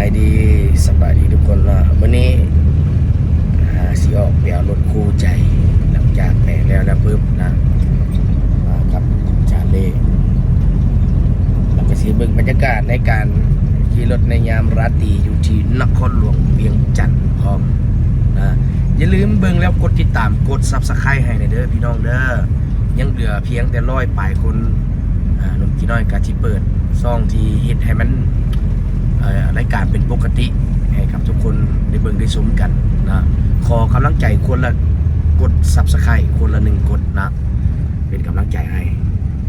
ายดีสบายดีทุกคนละวันนี้หาสิออกเปียวรถคู่ใจ หลังจากแปลแล้วนะปึ๊บนะมากับจาเล่เราก็สีเบิ่งบรรยากาศในการขี่รถในยามราตรีอยู่ที่นครหลวงเวียงจันทร์พร้อมนะอย่าลืมเบิ่งแล้วกดติดตามกดซับสไครต์ให้ในอยเด้อพี่น้องเด้อยังเหลือเพียงแต่ร้อยปลายคนนุ่มกี่น้อยกาที่เปิดซ่องที่เฮ็ดให้มัน รายการเป็นปกติให้กับทุกคนได้เบิ่งได้ชมกันนะขอกำลังใจคนละกด subscribe คนละหนึ่งกดนะเป็นกำลังใจให้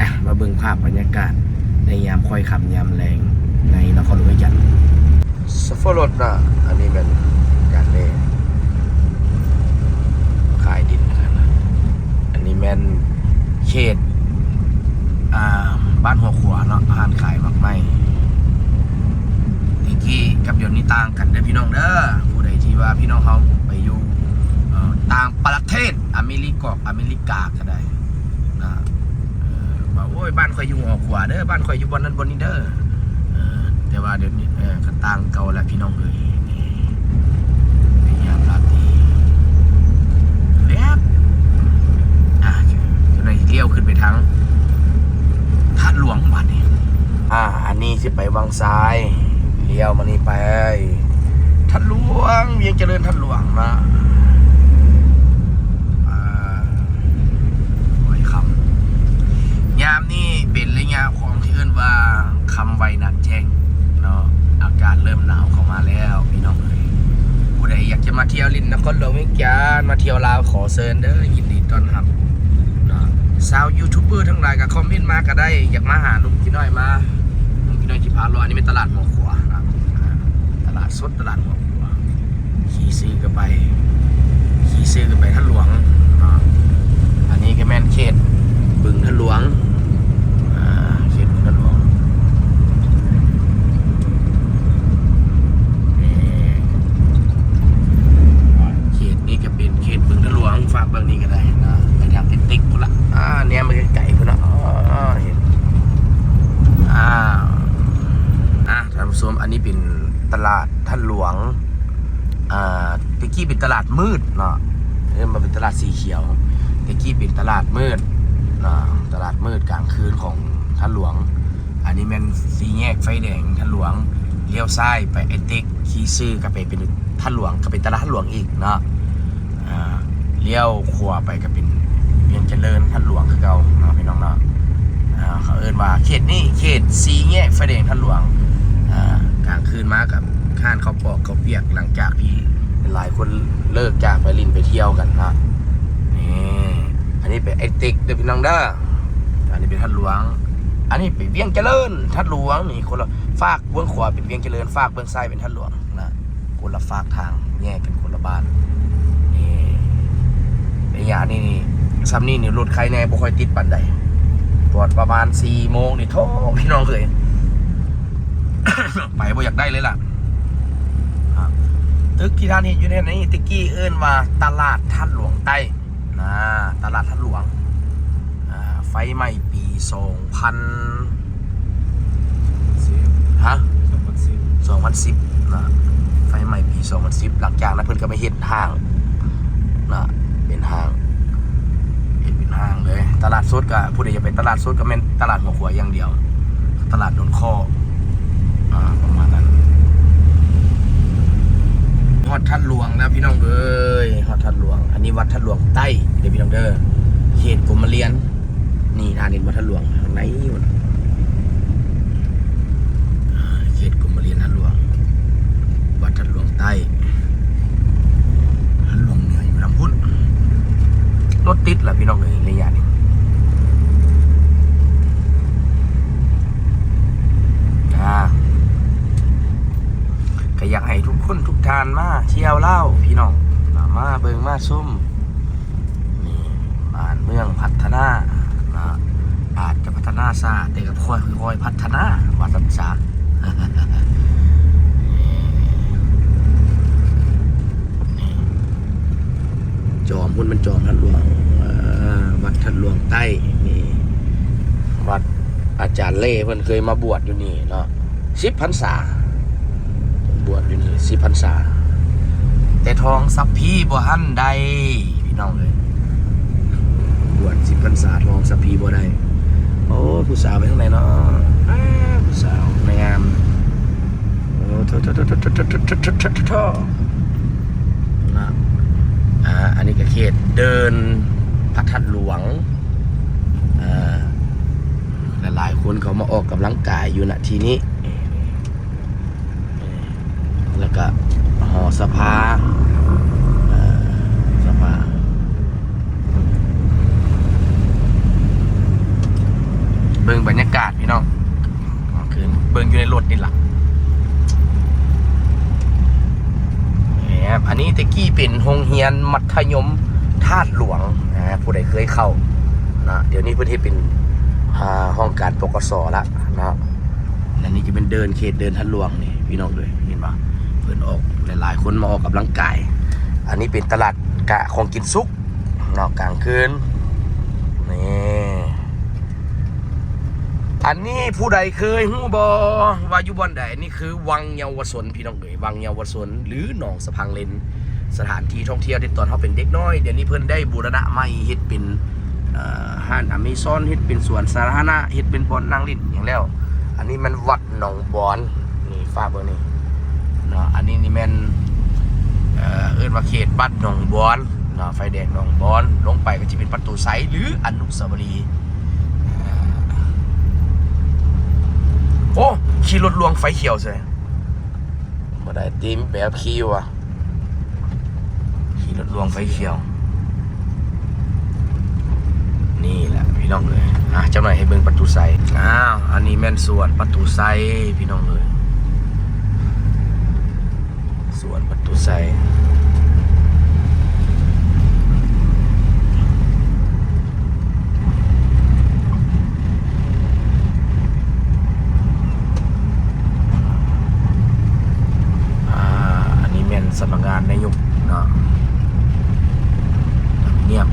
อะมาเบิ่งภาพบรรยากาศ ในยามค่อยคำยามแรงในนครหลวงเวียงจันทร์สฟอรถนะอันนี้เป็นการเล่ขายดินนะครับอันนี้แมนเขตบ้านหัวขวาเนาะห้านขายมักไม้ตะ กี้กับเดี๋ยวนี้ต่างกันเด้อพี่น้องเด้อผู้ใดที่ว่าพี่น้องเขาไปอยู่ต่างประเทศอเมริกาอเมริกาก็ได้นะเอ่อว่าโอ้ยบ้านคอยอยู่ออกขวาเด้อบ้านคอยอยู่บนนั้นบนนี้เด้อเออแต่ว่าเดี๋ยวนี้เออก็ต่างเก่าแล้วพี่น้องเอ้ยนี่ยายามรับดีแวบอะจะไหนเลี้ยวขึ้นไปทางท่าหลวงบัดนี้อ่า อันนี้สิไปวังซ้าย เลี้ยวมานี่ไปทัดหลวงเวียงเจริญทัดหลวงนะอ่าโอ้ยคำยามนี่เป็นระยะของที่เอื้นว่าคำไวนัดแจ้งเนาะอากาศเริ่มหนาวเข้ามาแล้ว พี่น้องเอ้ยผู้ใดอยากจะมาเที่ยวลินนครหลวงเวียงจันทน์มาเที่ยวลาวขอเชิญเด้อยินดีต้อนรับเนาะสาวยูทูบเบอร์ทั้งหลายก็คอมเมนต์มาก็ได้ อยากมาหาหนุ่มกี่น้อยมาผมพี่น้อยที่พาลออันนี้เป็นตลาดหัวขวานะครับอ่าตลา ดสดตลาดหัวขวขี่ซื้อกันไป ขี่ซื้อกันไปท่านหลวงอ,อันนี้ก็แม่นเขตบึงท่านหลวงอ่าเขตบึงท่านหลวงนี่เขตนี้ก็เป็นเขตบึงท่านหลวงฝากเบิ่งนี้ก็ได้นะไปทางเอติกพุ่นละอ่าเนี่ยมันไก่พุ่นละอ๋อเห็น อ้าวอะท่านผู้ชมอันนี้เป็นตลาดท่านหลวง อ่าตะกี้เป็นตลาดมืด เนาะเออมาเป็นตลาดสีเขียวตะกี้เป็นตลาดมืดเนาะตลาดมืดกลางคืนของท่านหลวง อันนี้มันสีแยกไฟแดงท่านหลวงเลี้ยวซ้ายไปไอต็กขี่ซื้อก็ไปเป็นท่านหลวงก็เป็นตลาดท่านหลวงอีกเนาะอ่าเลี้ยวขวาไปก็เป็นเวียงเจริญท่านหลวงคือเก่าเนาะพี่น้องเนาะอ่าเขาเอิ้นว่าเขตนี้เขตสีแยกไฟแดงท่านหลวงกลางคืนมากับข้านเขาปอกเขาเปียกหลังจากที่ หลายคนเลิกจากไปลินไปเที่ยวกันนะนี่อันนี้เป็นไอติกเดอพี่น้องเด้ออันนี้เป็นท่านหลวง อันนี้เป็นเวียงเจริญท่านหลวงนี่คนละฝากเบื้องขวาเป็นเวียงเจริญฝากเบื้องซ้ายเป็นท่านหลวงนะคนละฝากทางแยกกันคนละบ้านนี่ระยะนี่นี่ซ้ำนี่นี่รถใครแน่บ่ค่อยติดปันใดตรวจประมาณสี่โมงนี่โทษพี่น้องเคยไปบ่อยากได้เลยล่ะ ตึกที่ท่านเห็นอยู่ในนี้ตะกี้เอิ้นว่าตลาดท่านหลวงใต้นะตลาดท่านหลวงไฟไหม้ปีสองพันฮะสองพันสิบสองพันสิบนะไฟไหม้ปีสองพันสิบหลังจากนั้นเพิ่นก็ไปเห็นห้างนะเป็นห้างเห็นเป็นห้างเลย ตลาดสดก็ผู้ใดจะไปตลาดสดก็แม่นตลาดหัวขวายอย่างเดียว ตลาดโดนข้ออ่าประมาณนั้น ฮอดทัดหลวงแล้วพี่น้องเอ้ยฮอดทัดหลวง อันนี้วัดทัดหลวงใต้เดี๋ยวพี่น้องเด้อเขตกรมเรียน นี่นาเด่นวัดทัดหลวงข้างในมันอ่เขตกรมเรียนทัดหลวง วัดทัดหลวงใต้ทัดหลวงเหนืออยู่ลำพุนรถติดแหละพี่น้องเอ้ยระยะนี้ อ่าก็อยากให้ทุกคนทุกทานมาเที่ยวเล่าวพี่น้องมามา เบิงมาซุ่มนี่บ้านเมืองพัฒนานะอาจจะพัฒนาซาแต่ก็ค่อยค่อยพัฒนาวัดสันสานี่จอมพุ่นมันจอมทัดหลวงวัดทัดหลวงใต้นี่วัดอาจารย์เล่เพิ่นเคยมาบวชอยู่นี่เนาะสิบพรรษาบวชอยู่นี่สิบพรรษา แต่ทองสัพพีบ่หันใดพี่น้องเลยบวชสิบพรรษาทองสัพพีบ่ได้โอ้ผู้สาวไปทางไหนเนาะอ้าผู้สาวในงามโอ้โทโทโทโทโทโทโทโทโทโทโทนะอ่าอันนี้ก็เขตเดินพระธาตุหลวงอ่าหลายๆคนเขามาออกกำลังกายอยู่ณที่นี้แล้วก็ห อสภาเอ่อสภาเบิ่งบรรยากาศพี่น้องคือเบิ่งอยู่ในรถนี่แหละอันนี้ตะกี้เป็นโรงเรียนมัธยมธาตุหลวงนะผู้ใดเคยเข้านะเดี๋ยวนี้พื่อนที่เป็นห้องการปกสละนะและนี่จะเป็นเดินเขตเดินธาตุหลวงนี่พี่น้องเลยเห็นปะ เพื่อนออกหลายๆคนมาออกกำลังกาย อันนี้เป็นตลาดกะของกินซุกนาะกลางคืนนี่อันนี้ผู้ใดเคยฮู้บอว่าอยู่บ่อนใดนี่คือวังเยาวชนพี่น้องเอ๋ยวังเยาวชนหรือหนองสะพังเลนสถานที่ท่องเที่ยวที่ตอนเขาเป็นเด็กน้อยเดี๋ยวนี้เพิ่นได้บูรณะใหม่เฮ็ดเป็นเอ่อห้านอเมซอนเฮ็ดเป็นสวนสาธารณะเฮ็ดเป็นบ่อนนั่งเล่นอย่างแล้ว อันนี้มันวัดหนองบอนนี่ฟ้าเบิ่งนี่ เนาะอันนี้นี่แม่นเอ่อเอิ้นว่าเขตบ้านหนองบอนเนาะไฟแดงหนองบอนลงไปก็จะเป็นประตูไสหรืออนุสาวรีย์โอ้ขี่รถลวงไฟเขียวใช่มาได้ตีมแบบขี่ว่ะขี่รถลวงไฟเขียว นี่แหละพี่น้องเลยอะจ้าหน่อยให้เบิ่งประตูไซอ้าวอันนี้แม่นสวนประตูไซพี่น้องเลย สวนประตูไซอ่านี่แมนสำนักงานนายกเนาะทำเนียบ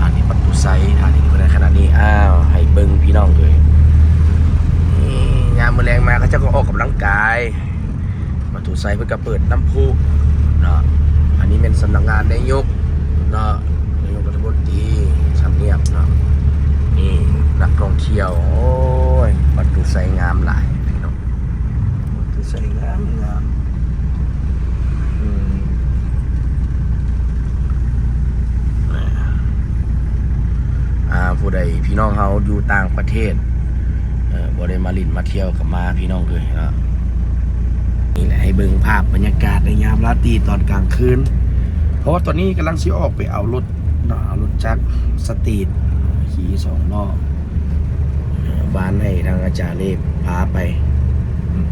อันนี้ประตูไซส์ฐานนี้ในขณะนี้ อ้าว ให้เบิ้งพี่น้องเลยนี่ยามมือแรงมาเขาจะก็ออกกำลังกาย ประตูไซส์เพื่อก็เปิดน้ำพุเนาะอันนี้เป็นสำนักงานนายกเนาะนายกรัฐมนตรีสำเนียบเนาะนี่นักท่องเที่ยว โอ้ยประตูไซส์งามหลายพี่น้องประตูไซส์งามงามอืมอ่าผู้ใดพี่น้องเขาอยู่ต่างประเทศเออบ่ได้มาลินมาเที่ยวกับมาพี่น้องเลยนะ นี่แหละให้เบิ่งภาพบรรยากาศในยามราตรีตอนกลางคืน เพราะว่าตอนนี้กำลังสิออกไปเอารถเนาะเอารถจักรสตรีทขี่สองล้อเอ่อบ้านให้ทางอาจารย์เล็บพาไปอืม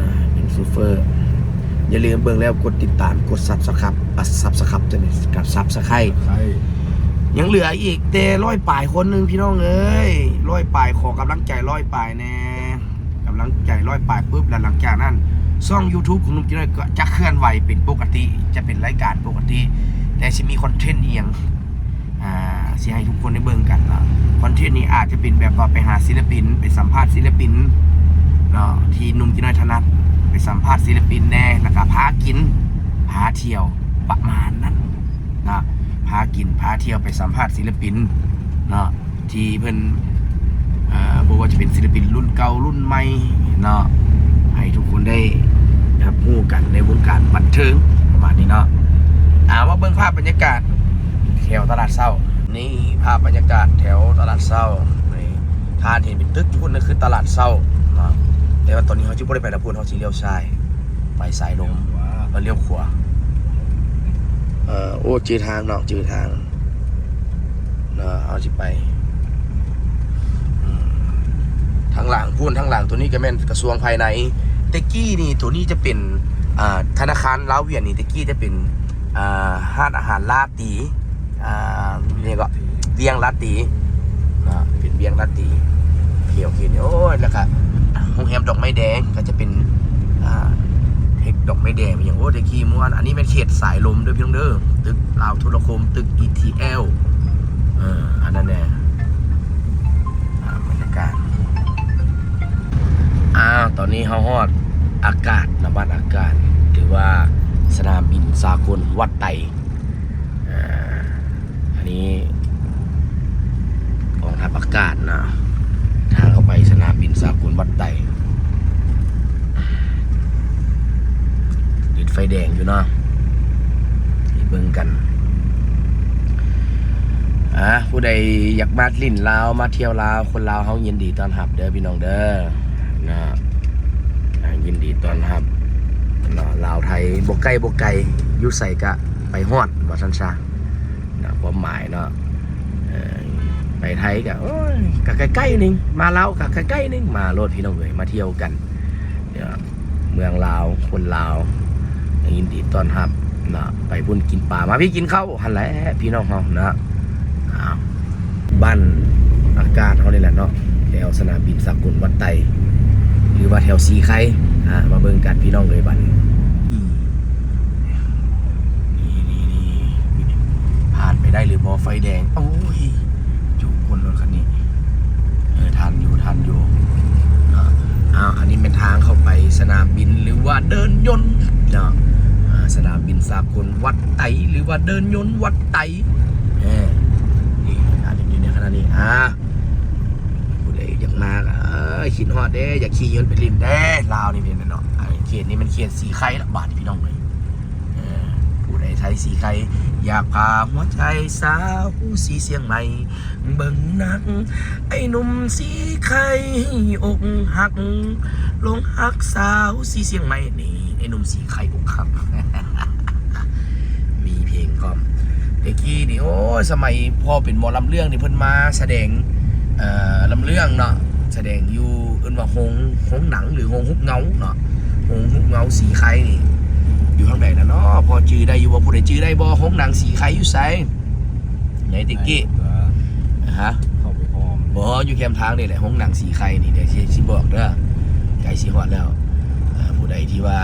นะเป็นซูเฟอร์ อย่าลืมเบิ่งแล้วกดติดตามกดซับสครับซับสครับจะนี่กับซับสไครใครยังเหลืออีกแต่ร้อยป่ายคนหนึ่งพี่น้องเอ้ยร้อยป่ายขอกำลังใจร้อยป่ายแน่กำลังใจร้อยป่ายปุ๊บแล้วหลังจากนั้น ช่อง YouTube ของหนุ่มจีน้อยก็จะเคลื่อนไหวเป็นปกติ จะเป็นรายการปกติ แต่จะมีคอนเทนต์เอียงอ่าสิให้ทุกคนได้เบิ่งกันเนาะคอนเทนต์นี้อาจจะเป็นแบบว่าไปหาศิลปิน ไปสัมภาษณ์ศิลปินเนาะที่หนุ่มจีน้อยถนัดไปสัมภาษณ์ศิลปินแน่แล้วก็พากินพาเที่ยวประมาณนั้นนะพากินพาเที่ยวไปสัมภาษณ์ศิลปินเนาะที่เพิ่นอ่อบอกว่าจะเป็นศิลปินรุ่นเก่ารุ่นใหม่เนาะให้ทุกคนได้รับรู้กันในวงการ บันเทิงประมาณนี้เนาะอ่าว่าเบิ่งภาพบรรยากาศแถวตลาดเศร้า นี่ภาพบรรยากาศแถวตลาดเศร้านี่ทานเห็นเป็นตึกทุกคนนั่นคือตลาดเศร้าเนาะแต่ว่าตอนนี้เขาจิบ่ได้ไปนะพูนเขาสิเลี้ยวซ้ายไปสายลมว่าแล้วเลี้ยวขวาเอ่อโอ้จือทางเนาะจือทางเนาะเอาสิไปทางหลังพูนทางหลังตัวนี้ก็แม่นกระทรวงภายในเตกกี้นี่ตัวนี้จะเป็น ธนาคารลาวเวียนนี่เตกกี้จะเป็นห้านอาหารลาตีเนี่ยก็เวียงลาตีเนะเป็นเวียงลาตีเขียวเขียวโอ้ยแล้วก็โรงแรมดอกไม้แดงก็จะเป็นเทคดอกไม้แดงอย่างโอ้เดคีม้วนอันนี้เป็นเขตสายลมด้วยพี่น้องเด้อตึกลาวโทรคมตึก ETL เอออันนั้นแน่อ่าบรรยากาศอ้าวตอนนี้เฮาฮอด อากาศนะบ้านอากาศถือว่าสนามบินสากลวัดไต๋อันนี้กองทัพอากาศนะทางเข้าไปสนามบินสากลวัดไตติดไฟแดงอยู่เนาะนี่เบิ่งกันอะผู้ใดอยากมาลิ่นลาวมาเที่ยวลาวคนลาวเขายินดีต้อนรับเด้อพี่น้องเด้อนะ ยินดีต้อนรับเนาะลาวไทยบกไก่บกไก่ยุใส่กะไปฮอดว่าซั่นซะนะความหมายเนาะไปไทยกะโอ้ยกะใกล้ๆนึงมาลาวกะใกล้ๆนึงมาโลดพี่น้องเอ้ยมาเที่ยวกันเดี๋ยวเมืองลาวคนลาวยินดีต้อนรับนะไปพุ่นกินปลามาพี่กินข้าวหันแหละพี่น้องเฮานะอ้าวบ้านอากาศเขาเลยแหละเนาะแถวสนามบินสากลวัดไต หรือว่าแถวสีไข่ามาเบิ่งกันพี่น้องเลยบัดนี้นี่นี่นี่ผ่านไปได้หรือบอไฟแดง โอ้ยจุคนรถคันนี้ เออทันอยู่ทันอยู่อ้าวอันนี้เป็นทางเข้าไปสนามบินหรือว่าเดินยนต์เนาะสนามบินสากลวัดไตหรือว่าเดินยนต์วัดไตนี่อาจจะอยู่ในขณะนี้อ่าผู้ใดอยากมาก็เออ ขิดฮอดเด้อย่าขี่ยนไปริมเด้ลาวนี่เป็นเนาะไอ้เขตนี้มันเขตสีไข่ละบาทพี่น้องเลยผู้ใดใช้สีไข่อยากพาหัวใจสาวสีเสียงใหม่เบิ่งหนัก ไอ้หนุ่มสีไข่อกหัก ลงหักสาวสีเสียงใหม่นี่ไอ้หนุ่มสีไข่อกหักมีเพลงพร้อมเด็กกี้นี่โอ้ยสมัยพ่อเป็นหมอลำเรื่องนี่เพิ่นมาแสดงลำเรื่องเนาะ แสดงอยู่เอิ้นว่าหงหงหนังหรือหงฮุกเงาเนาะหงฮุกเงาสีไข่นี่ อยู่ทางไหนนะเนาะพอจื้อได้อยู่ว่าผู้ใดจื้อได้บ่หงหนังสีไข่อยู่ไสไหนเด็กกี้ฮะเข้าไปพร้อมบ่อยู่แคมป์ทางนี่แหละหงหนังสีไข่นี่เดี๋ยวสิสิบอกเด้อใกล้สิฮอดแล้วเอ่อผู้ใดที่ว่า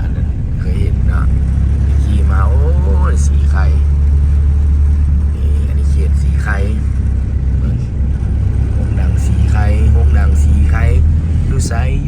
อันนั้นเคยเห็นเนาะขี่มาโอ้ยสีไข่นี่อันนี้เขียนสีไข่เบิ่งหงดังสีไข่หงดังสีไข่อยู่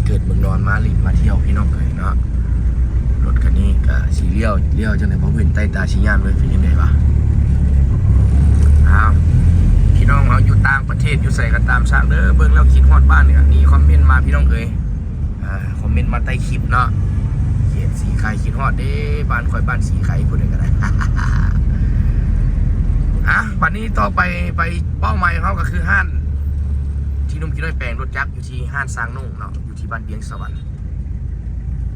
กิดเมืองนอนมาลินมาเที่ยวพี่น้องเลยเนาะรถคันนี้ก็สีเลี้ยวเลี้ยวจังไหนบ่เห็นใต้ตาชี้ยามเลยเป็นยังไงวะอ้าวพี่น้องเอาอยู่ต่างประเทศอยู่ใส่กันตามสร้างเด้อเบิ่งแล้วคิดฮอดบ้านเนี่ยนี่คอมเมนต์มาพี่น้องเอ้ยอ่าคอมเมนต์มาใต้คลิปเนาะเขียนสีไข่คิดฮอดเด้บ้านคอยบ้านสีไข่ผู้ใดก็ได้อะวันนี้ต่อไปไปเป้าหมายเขาก็คือห้าน ที่นุ่มกินน้อยแปลงรถยักษ์อยู่ที่ห้านสร้างนุ่งเนาะอยู่ที่บ้านเบียงสวรรค์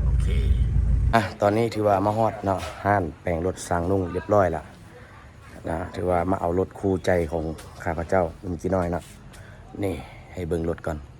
โอเคอะตอนนี้ถือว่ามาฮอดเนาะห้านแปลงรถสร้างนุ่งเรียบร้อยละนะถือว่ามาเอารถคู่ใจของข้าพเจ้านุ่มกินน้อยเนาะนี่ให้เบิ่งรถก่อน